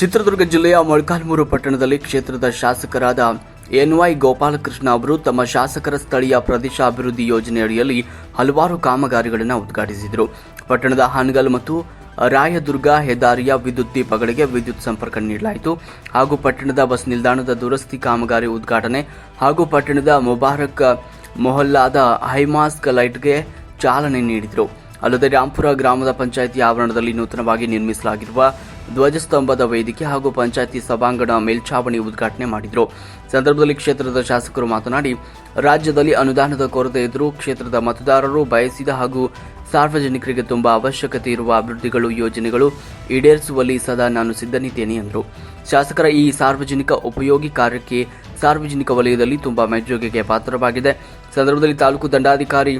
ಚಿತ್ರದುರ್ಗ ಜಿಲ್ಲೆಯ ಮೊಳಕಾಲ್ಮೂರು ಪಟ್ಟಣದಲ್ಲಿ ಕ್ಷೇತ್ರದ ಶಾಸಕರಾದ ಎನ್ವೈ ಗೋಪಾಲಕೃಷ್ಣ ಅವರು ತಮ್ಮ ಶಾಸಕರ ಸ್ಥಳೀಯ ಪ್ರದೇಶ ಅಭಿವೃದ್ಧಿ ಯೋಜನೆ ಅಡಿಯಲ್ಲಿ ಹಲವಾರು ಕಾಮಗಾರಿಗಳನ್ನು ಉದ್ಘಾಟಿಸಿದರು. ಪಟ್ಟಣದ ಹಾನಗಲ್ ಮತ್ತು ರಾಯದುರ್ಗ ಹೆದ್ದಾರಿಯ ವಿದ್ಯುತ್ ದೀಪಗಳಿಗೆ ವಿದ್ಯುತ್ ಸಂಪರ್ಕ ನೀಡಲಾಯಿತು. ಹಾಗೂ ಪಟ್ಟಣದ ಬಸ್ ನಿಲ್ದಾಣದ ದುರಸ್ತಿ ಕಾಮಗಾರಿ ಉದ್ಘಾಟನೆ ಹಾಗೂ ಪಟ್ಟಣದ ಮುಬಾರಕ್ ಮೊಹಲ್ಲಾದ ಹೈಮಾಸ್ಕ್ ಲೈಟ್ಗೆ ಚಾಲನೆ ನೀಡಿದರು. ಅಲ್ಲದೆ ರಾಂಪುರ ಗ್ರಾಮದ ಪಂಚಾಯಿತಿ ಆವರಣದಲ್ಲಿ ನೂತನವಾಗಿ ನಿರ್ಮಿಸಲಾಗಿರುವ ಧ್ವಜಸ್ತಂಭದ ವೇದಿಕೆ ಹಾಗೂ ಪಂಚಾಯಿತಿ ಸಭಾಂಗಣ ಮೇಲ್ಛಾವಣಿ ಉದ್ಘಾಟನೆ ಮಾಡಿದರು. ಸಂದರ್ಭದಲ್ಲಿ ಕ್ಷೇತ್ರದ ಶಾಸಕರು ಮಾತನಾಡಿ, ರಾಜ್ಯದಲ್ಲಿ ಅನುದಾನದ ಕೊರತೆ ಇದ್ದರೂ ಕ್ಷೇತ್ರದ ಮತದಾರರು ಬಯಸಿದ ಹಾಗೂ ಸಾರ್ವಜನಿಕರಿಗೆ ತುಂಬಾ ಅವಶ್ಯಕತೆ ಇರುವ ಅಭಿವೃದ್ಧಿಗಳು, ಯೋಜನೆಗಳು ಈಡೇರಿಸುವಲ್ಲಿ ಸದಾ ನಾನು ಸಿದ್ಧನಿದ್ದೇನೆ ಎಂದರು. ಶಾಸಕರ ಈ ಸಾರ್ವಜನಿಕ ಉಪಯೋಗಿ ಕಾರ್ಯಕ್ಕೆ ಸಾರ್ವಜನಿಕ ವಲಯದಲ್ಲಿ ತುಂಬಾ ಮೆಚ್ಚುಗೆಗೆ ಪಾತ್ರವಾಗಿದೆ. ಸಂದರ್ಭದಲ್ಲಿ ತಾಲೂಕು ದಂಡಾಧಿಕಾರಿ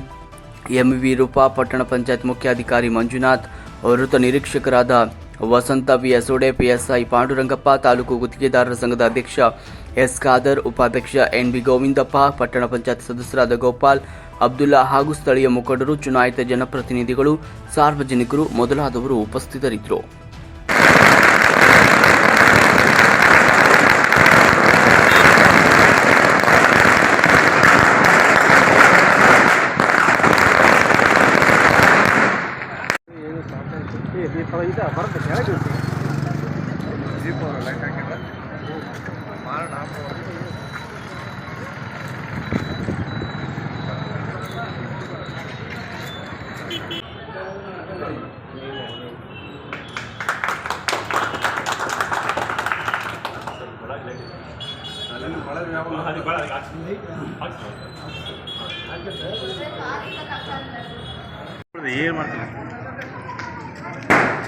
ಎಂವಿ ರೂಪಾ, ಪಟ್ಟಣ ಪಂಚಾಯತ್ ಮುಖ್ಯಾಧಿಕಾರಿ ಮಂಜುನಾಥ್, ವೃತ್ತ ನಿರೀಕ್ಷಕರಾದ ವಸಂತ ವಿ ಪಿಎಸ್ಐ ಪಾಂಡುರಂಗಪ್ಪ ತಾಲೂಕು ಗುತ್ತಿಗೆದಾರರ ಸಂಘದ ಅಧ್ಯಕ್ಷ ಎಸ್ ಖಾದರ್ ಉಪಾಧ್ಯಕ್ಷ ಎನ್ ಬಿ ಗೋವಿಂದಪ್ಪ, ಪಟ್ಟಣ ಪಂಚಾಯತ್ ಸದಸ್ಯರಾದ ಗೋಪಾಲ್, ಅಬ್ದುಲ್ಲಾ ಹಾಗೂ ಸ್ಥಳೀಯ ಮುಖಂಡರು, ಚುನಾಯಿತ ಜನಪ್ರತಿನಿಧಿಗಳು, ಸಾರ್ವಜನಿಕರು ಮೊದಲಾದವರು ಉಪಸ್ಥಿತರಿದ್ದರು. ಏನು ಮಾಡ್ತೀನಿ ಕೊಡ್ಕೊಡಪ್ಪ ರಾಮು ರಾಮು ಕತ್ರಿ ಕಾಳೆ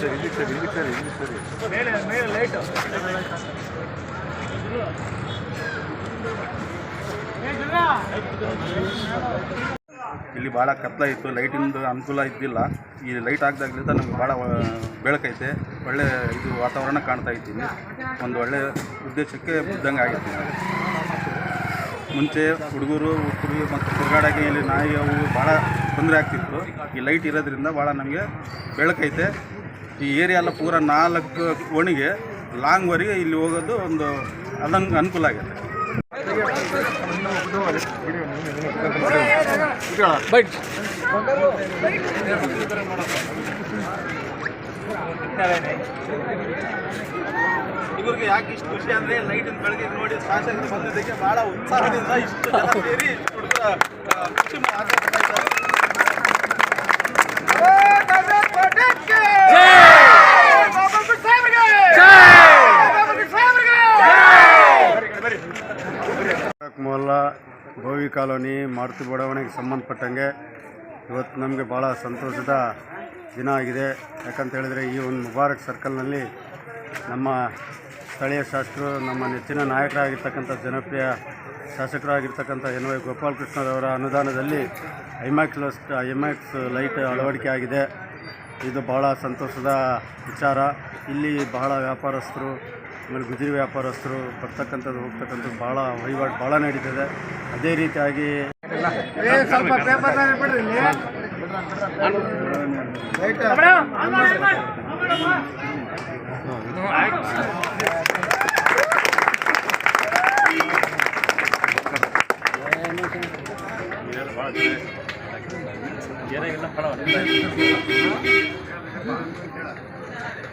ಸರಿ ಇಲ್ಲಿ ಸರಿ ಇಲ್ಲಿ ಸರಿ ಇಲ್ಲಿ ಸರಿ. ಮೇಲೆ ಮೇಲೆ ಲೈಟ್ ಇಲ್ಲಿ ಭಾಳ ಕತ್ಲ ಇತ್ತು ಲೈಟಿಂದು ಅನುಕೂಲ ಇದ್ದಿಲ್ಲ. ಈ ಲೈಟ್ ಹಾಕ್ದಾಗ್ಲಿಂದ ನಮ್ಗೆ ಭಾಳ ಬೆಳಕೈತೆ ಒಳ್ಳೆ ಇದು ವಾತಾವರಣ ಕಾಣ್ತಾ ಇದ್ದೀನಿ ಒಂದು ಒಳ್ಳೆ ಉದ್ದೇಶಕ್ಕೆ ಬಿದ್ದಂಗೆ ಆಗಿತ್ತು ಮುಂಚೆ ಹುಡುಗರು ಹುಡುಗರು ಮತ್ತು ತಿರುಗಾಡೋಕ್ಕೆ ಇಲ್ಲಿ ನಾಯಿ ಅವು ಭಾಳ ತೊಂದರೆ ಆಗ್ತಿತ್ತು. ಈ ಲೈಟ್ ಇರೋದ್ರಿಂದ ಭಾಳ ನಮಗೆ ಬೆಳಕೈತೆ ಈ ಏರಿಯಾ ಪೂರ ನಾಲ್ಕು ಲಾಂಗ್ ಲಾಂಗ್ವರೆಗೆ ಇಲ್ಲಿ ಹೋಗೋದು ಒಂದು ಅದಂಗೆ ಅನುಕೂಲ ಆಗುತ್ತೆ. ಇವ್ರಿಗೆ ಯಾಕೆ ಇಷ್ಟು ಖುಷಿ ಅಂದ್ರೆ ಲೈಟಿನ ಬೆಳಗ್ಗೆ ನೋಡಿ ಶಾಸಕರು ಬಂದಿದ್ದಕ್ಕೆ ಬಹಳ ಉತ್ಸಾಹದಿಂದ ಇಷ್ಟು ಜನ ಸೇರಿ ಇಷ್ಟು ಖುಷಿ ಮಾತಾಡ್ತಾ ಇದ್ದಾರೆ. ಗೋವಿ ಕಾಲೋನಿ ಮಾರುತಿ ಬಡಾವಣೆಗೆ ಸಂಬಂಧಪಟ್ಟಂಗೆ ಇವತ್ತು ನಮಗೆ ಭಾಳ ಸಂತೋಷದ ದಿನ ಆಗಿದೆ. ಯಾಕಂತ ಹೇಳಿದರೆ ಈ ಒಂದು ಮುಬಾರಕ್ ಸರ್ಕಲ್ನಲ್ಲಿ ನಮ್ಮ ಸ್ಥಳೀಯ ಶಾಸಕರು, ನಮ್ಮ ನೆಚ್ಚಿನ ನಾಯಕರಾಗಿರ್ತಕ್ಕಂಥ ಜನಪ್ರಿಯ ಶಾಸಕರಾಗಿರ್ತಕ್ಕಂಥ ಎನ್ ವೈ ಗೋಪಾಲಕೃಷ್ಣರವರ ಅನುದಾನದಲ್ಲಿ ಐಮ್ಯಾಕ್ಸ್ ಲಸ್ಟ್ ಐಮ್ಯಾಕ್ಸ್ ಲೈಟ್ ಅಳವಡಿಕೆ ಆಗಿದೆ. ಇದು ಭಾಳ ಸಂತೋಷದ ವಿಚಾರ. ಇಲ್ಲಿ ಬಹಳ ವ್ಯಾಪಾರಸ್ಥರು ಆಮೇಲೆ ಗುಜರಿ ವ್ಯಾಪಾರಸ್ಥರು ಬರ್ತಕ್ಕಂಥದ್ದು ಹೋಗ್ತಕ್ಕಂಥದ್ದು ಭಾಳ ವಹಿವಾಟು ಭಾಳ ನಡೀತದೆ. ಅದೇ ರೀತಿಯಾಗಿ